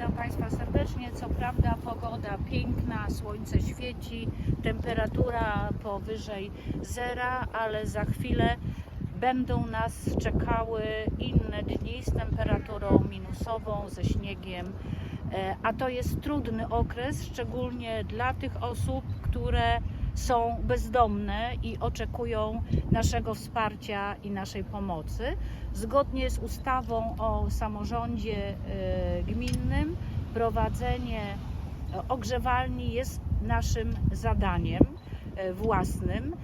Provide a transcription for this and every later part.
Witam Państwa serdecznie. Co prawda pogoda piękna, słońce świeci, temperatura powyżej zera, ale za chwilę będą nas czekały inne dni z temperaturą minusową, ze śniegiem. E, A to jest trudny okres, szczególnie dla tych osób, które są bezdomne i oczekują naszego wsparcia i naszej pomocy. Zgodnie z ustawą o samorządzie e, gminnym prowadzenie e, ogrzewalni jest naszym zadaniem e, własnym.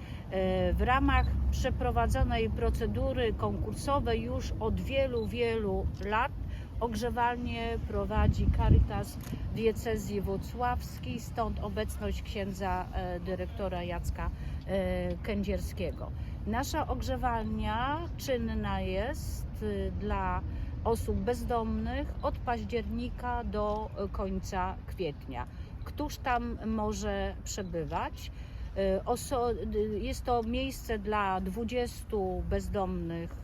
W ramach przeprowadzonej procedury konkursowej już od wielu, wielu lat ogrzewalnie prowadzi Caritas Diecezji Włocławskiej, stąd obecność księdza e, dyrektora Jacka e, Kędzierskiego. Nasza ogrzewalnia czynna jest y, dla osób bezdomnych od października do y, końca kwietnia. Któż tam może przebywać? Y, jest to miejsce dla 20 bezdomnych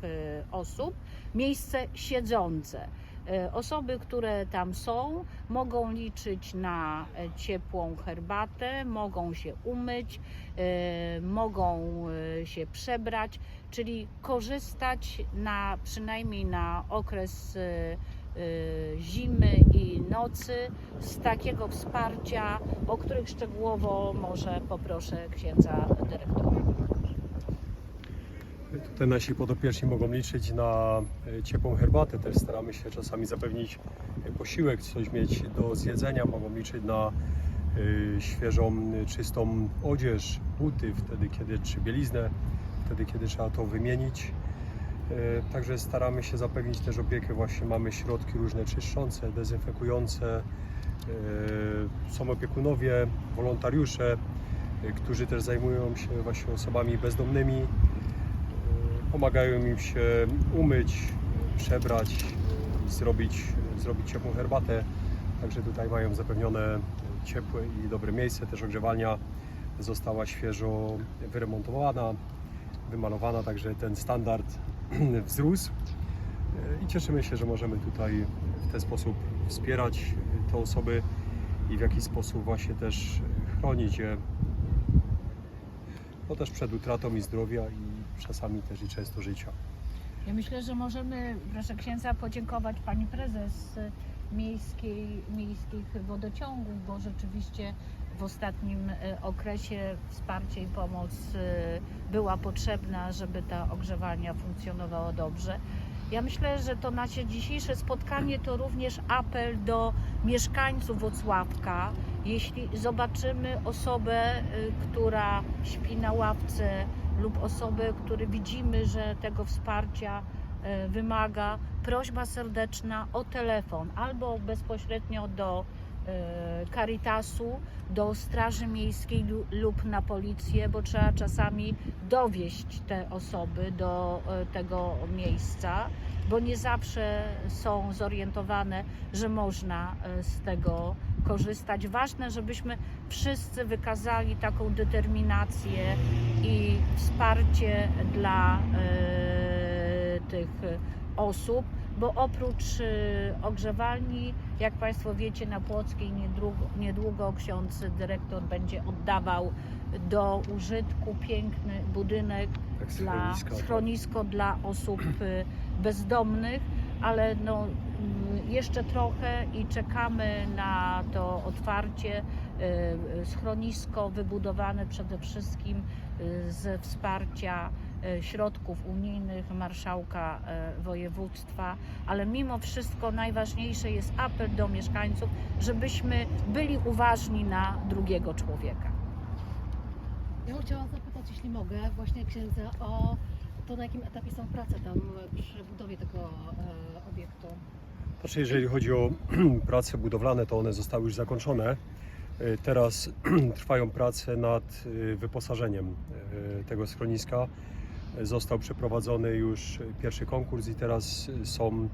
osób, miejsce siedzące. Y, Osoby, które tam są, mogą liczyć na e, ciepłą herbatę, mogą się umyć, e, mogą e, się przebrać, czyli korzystać na przynajmniej na okres e, e, zimy i nocy z takiego wsparcia, o których szczegółowo może poproszę księdza dyrektora. Tutaj nasi podopieczni mogą liczyć na e, ciepłą herbatę. Też staramy się czasami zapewnić e, posiłek, coś mieć do zjedzenia. Mogą liczyć na e, świeżą, czystą odzież, buty, wtedy kiedy czy bieliznę, wtedy kiedy trzeba to wymienić. Także staramy się zapewnić też opiekę. Właśnie mamy środki różne czyszczące, dezynfekujące. Są opiekunowie, wolontariusze, którzy też zajmują się właśnie osobami bezdomnymi. Pomagają im się umyć, przebrać, zrobić, zrobić ciepłą herbatę. Także tutaj mają zapewnione ciepłe i dobre miejsce. Też ogrzewalnia została świeżo wyremontowana, wymalowana, także ten standard wzrósł. I cieszymy się, że możemy tutaj w ten sposób wspierać te osoby i w jakiś sposób właśnie też chronić je no też przed utratą i zdrowia i czasami też i często życia. Ja myślę, że możemy, proszę księdza, podziękować pani prezes miejskiej, miejskich wodociągów, bo rzeczywiście w ostatnim y, okresie wsparcie i pomoc y, była potrzebna, żeby ta ogrzewalnia funkcjonowała dobrze. Ja myślę, że to nasze dzisiejsze spotkanie to również apel do mieszkańców Wocławka. Jeśli zobaczymy osobę, y, która śpi na ławce lub osobę, który widzimy, że tego wsparcia y, wymaga, prośba serdeczna o telefon albo bezpośrednio do Caritasu, do Straży Miejskiej lu- lub na policję, bo trzeba czasami dowieść te osoby do y, tego miejsca, bo nie zawsze są zorientowane, że można y, z tego korzystać. Ważne, żebyśmy wszyscy wykazali taką determinację i wsparcie dla tych osób, bo oprócz y, ogrzewalni, jak Państwo wiecie, na Płockiej niedługo, niedługo ksiądz dyrektor będzie oddawał do użytku piękny budynek Jak dla schroniska, tak. schronisko dla osób y, bezdomnych, ale no, mm, jeszcze trochę i czekamy na to otwarcie. y, y, Schronisko wybudowane przede wszystkim y, ze wsparcia y, środków unijnych marszałka y, województwa, ale mimo wszystko najważniejszy jest apel do mieszkańców, żebyśmy byli uważni na drugiego człowieka. Ja bym chciała zapytać, jeśli mogę, właśnie księdza o to, na jakim etapie są prace tam przy budowie tego e, obiektu. Znaczy, jeżeli chodzi o prace budowlane, to one zostały już zakończone. Teraz trwają prace nad wyposażeniem tego schroniska. Został przeprowadzony już pierwszy konkurs i teraz są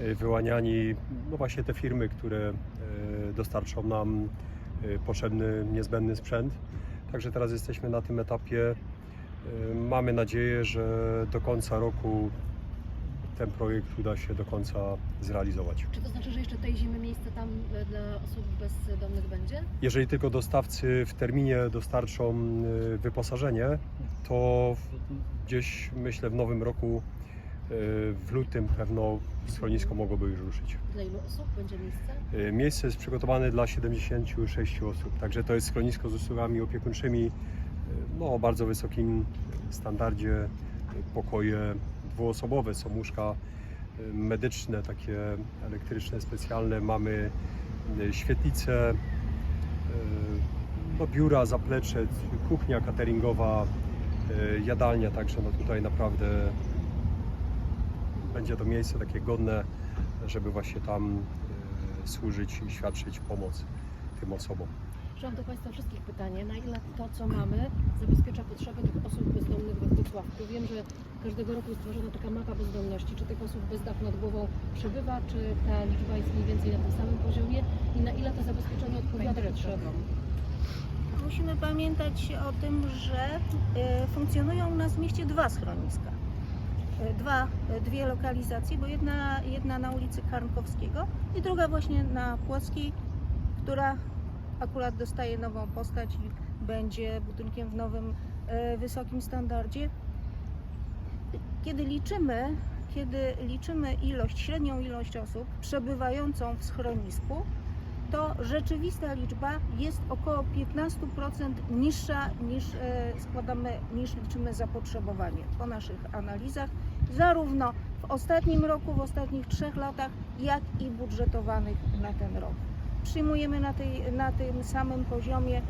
y, wyłaniani no właśnie te firmy, które y, dostarczą nam y, potrzebny, niezbędny sprzęt. Także teraz jesteśmy na tym etapie. Mamy nadzieję, że do końca roku ten projekt uda się do końca zrealizować. Czy to znaczy, że jeszcze tej zimy miejsce tam e, dla osób bezdomnych będzie? Jeżeli tylko dostawcy w terminie dostarczą y, wyposażenie, to gdzieś myślę w nowym roku, y, w lutym pewno schronisko mogłoby już ruszyć. Dla ilu osób będzie miejsce? Miejsce jest przygotowane dla 76 osób, także to jest schronisko z usługami opiekuńczymi no, o bardzo wysokim standardzie. Pokoje dwuosobowe, są łóżka y, medyczne, takie elektryczne, specjalne. Mamy y, świetlice, y, no, biura, zaplecze, kuchnia cateringowa, jadalnia, także no tutaj naprawdę będzie to miejsce takie godne, żeby właśnie tam służyć i świadczyć pomoc tym osobom. Mam do Państwa wszystkich pytanie, na ile to, co mamy, zabezpiecza potrzeby tych osób bezdomnych we Wrocławku? Wiem, że każdego roku jest tworzona taka mapa bezdomności. Czy tych osób bez dachu nad głową przybywa, czy ta liczba jest mniej więcej na tym samym poziomie i na ile to zabezpieczenie odpowiada potrzebom? Musimy pamiętać o tym, że e, funkcjonują u nas w mieście dwa schroniska. E, Dwa, e, dwie lokalizacje, bo jedna, jedna na ulicy Karnkowskiego i druga właśnie na Płockiej, która akurat dostaje nową postać i będzie budynkiem w nowym, e, wysokim standardzie. Kiedy liczymy, kiedy liczymy ilość, średnią ilość osób przebywającą w schronisku, to rzeczywista liczba jest około 15% niższa niż e, składamy, niż liczymy zapotrzebowanie po naszych analizach, zarówno w ostatnim roku, w ostatnich trzech latach, jak i budżetowanych na ten rok. Przyjmujemy na, tej, na tym samym poziomie,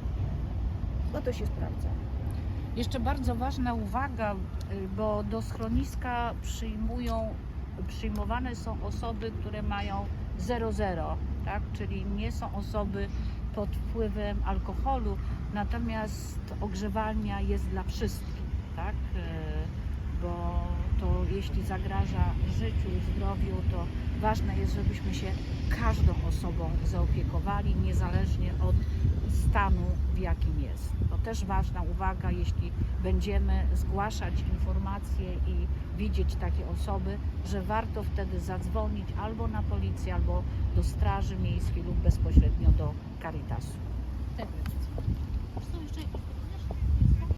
bo to się sprawdza. Jeszcze bardzo ważna uwaga, bo do schroniska przyjmują, przyjmowane są osoby, które mają 0,0, tak? czyli nie są osoby pod wpływem alkoholu, natomiast ogrzewalnia jest dla wszystkich, tak? Jeśli zagraża życiu i zdrowiu, to ważne jest, żebyśmy się każdą osobą zaopiekowali, niezależnie od stanu, w jakim jest. To też ważna uwaga, jeśli będziemy zgłaszać informacje i widzieć takie osoby, że warto wtedy zadzwonić albo na policję, albo do Straży Miejskiej lub bezpośrednio do Caritasu.